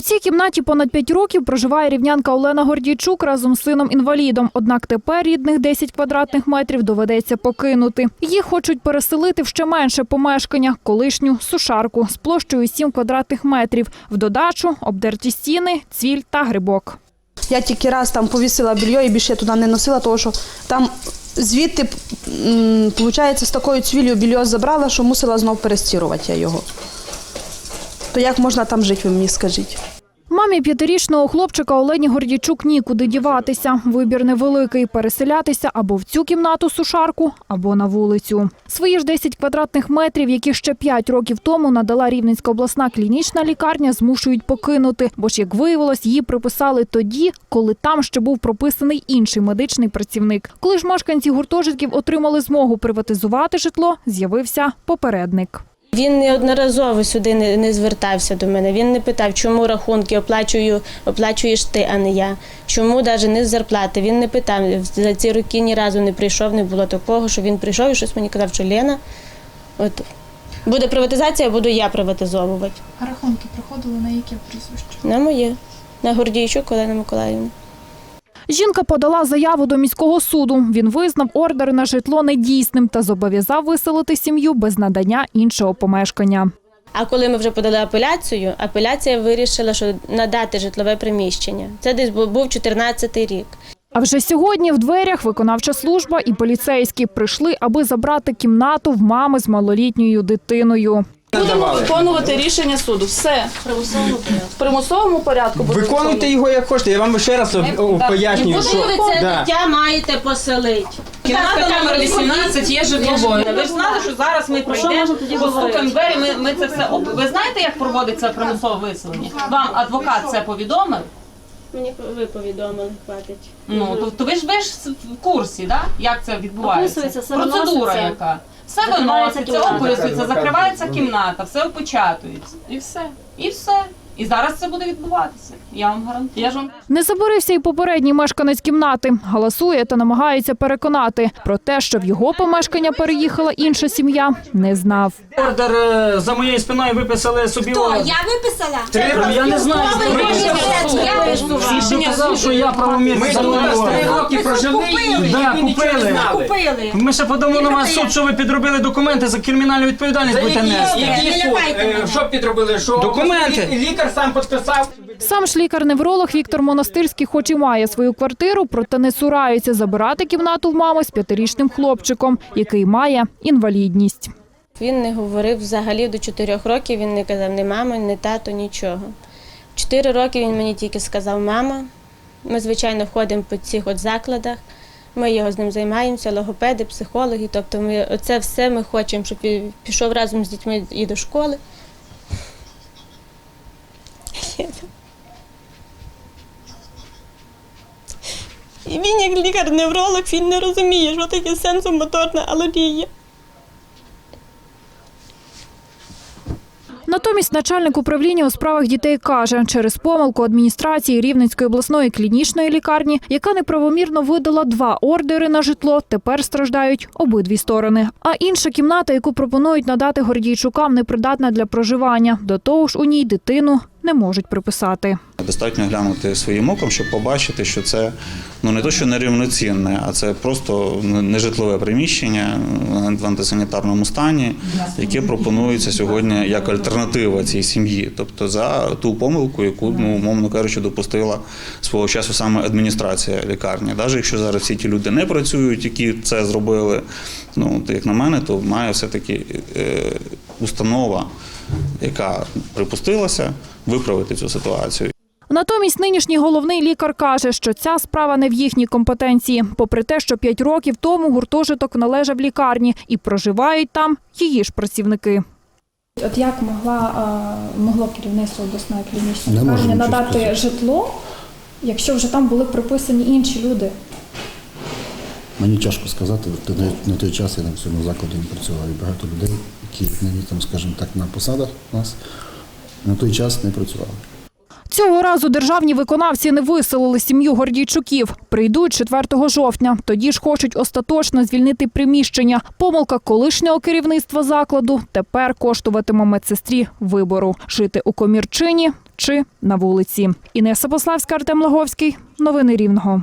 У цій кімнаті понад 5 років проживає рівнянка Олена Гордійчук разом з сином-інвалідом. Однак тепер рідних 10 квадратних метрів доведеться покинути. Їх хочуть переселити в ще менше помешкання – колишню сушарку з площею 7 квадратних метрів. В додачу – обдерті стіни, цвіль та грибок. Я тільки раз там повісила більйо і більше туди не носила, тому що там звідти, виходить, з такою цвіллю більйо забрала, що мусила знов перестірувати я його. То як можна там жити, ви мені скажіть? Мамі п'ятирічного хлопчика Олені Гордійчук нікуди діватися. Вибір невеликий – переселятися або в цю кімнату сушарку, або на вулицю. Свої ж 10 квадратних метрів, які ще 5 років тому надала Рівненська обласна клінічна лікарня, змушують покинути. Бо ж, як виявилось, її приписали тоді, коли там ще був прописаний інший медичний працівник. Коли ж мешканці гуртожитків отримали змогу приватизувати житло, з'явився попередник. Він неодноразово сюди не, не звертався до мене. Він не питав, чому рахунки оплачую, оплачуєш ти, а не я. Чому навіть не з зарплати. Він не питав. За ці роки ні разу не прийшов, не було такого, що він прийшов і щось мені казав, що Лена, от буде приватизація, буду я приватизовувати. А рахунки приходили на яке прізвище? На моє, на Гордійчук Олена Миколаївна. Жінка подала заяву до міського суду. Він визнав ордер на житло недійсним та зобов'язав виселити сім'ю без надання іншого помешкання. А коли ми вже подали апеляцію, апеляція вирішила, що надати житлове приміщення. Це десь був був 14-й рік. А вже сьогодні в дверях виконавча служба і поліцейські прийшли, аби забрати кімнату в мами з малолітньою дитиною. Будемо виконувати рішення суду. Все. В примусовому порядку Виконуйте його як хочете. Я вам ще раз пояснюю, що Куди ви це Да. дитя маєте поселити? Кімната номер 18 є житловою. Ви ж знали, що зараз ми пройдемо, постукаємо двері, ми, ми це все об... Ви знаєте, як проводиться примусове виселення? Вам адвокат це повідомив? Мені ви повідомили, хватить. Ну, то, то ви ж ви ж в курсі, да? як це відбувається? Процедура яка. Все Закривається виноситься, кімната. описується, закривається кімната, все опечатується. І все. І все. І зараз це буде відбуватися. Я вам гарантую. Я ж вам Не заборився і попередній мешканець кімнати. Галасує та намагається переконати. Про те, що в його помешкання переїхала інша сім'я, не знав. ордер е, за моєю спиною виписали собі. Хто? Я виписала? Три роки. Я не знаю. Ви виписали? Я доказав, що я правомірний Ми тут три роки прожили і Да, ви нічого не купили. знали. купили. Ми ще подамо на вас суд, що ви підробили документи за кримінальну відповідальність будете нести. які Не лякайте Е. Що підробили? Що Документи. Лікар сам підписав. Сам ж лікар-невролог Віктор Монастирський, хоч і має свою квартиру, проте не цурається забирати кімнату в мами з п'ятирічним хлопчиком, який має інвалідність. Він не говорив взагалі до 4 років, він не казав ні мама, ні тато, нічого. Чотири роки він мені тільки сказав мама. Ми, звичайно, входимо по цих от закладах. Ми його з ним займаємося, логопеди, психологи. Тобто ми оце все ми хочемо, щоб пішов разом з дітьми і до школи. І він, як лікар-невролог, він не розуміє, що таке сенсомоторна алергія. Натомість начальник управління у справах дітей каже, через помилку адміністрації Рівненської обласної клінічної лікарні, яка неправомірно видала два ордери на житло, тепер страждають обидві сторони. А інша кімната, яку пропонують надати Гордійчукам, непридатна для проживання. До того ж, у ній дитину не можуть приписати. Достатньо глянути своїм оком, щоб побачити, що це ну не то, що нерівноцінне, а це просто нежитлове приміщення в антисанітарному стані, яке пропонується сьогодні як альтернатива цій сім'ї. Тобто за ту помилку, яку ну умовно кажучи, допустила свого часу саме адміністрація лікарні. Навіть якщо зараз всі ті люди не працюють, які це зробили, ну як на мене, то має все таки е, установа, яка припустилася, виправити цю ситуацію. Натомість нинішній головний лікар каже, що ця справа не в їхній компетенції, попри те, що п'ять років тому гуртожиток належав лікарні і проживають там її ж працівники. От як могла, могло керівництво обласної клінічної лікарні надати сказати. житло, якщо вже там були приписані інші люди? Мені тяжко сказати, ти на, на той час я на цьому закладі не працював. І багато людей, які нині там, скажімо так, на посадах у нас, на той час не працювали. Цього разу державні виконавці не виселили сім'ю Гордійчуків. Прийдуть 4 жовтня. Тоді ж хочуть остаточно звільнити приміщення. Помилка колишнього керівництва закладу тепер коштуватиме медсестрі вибору – жити у комірчині чи на вулиці. Інеса Пославська, Артем Лаговський. Новини Рівного.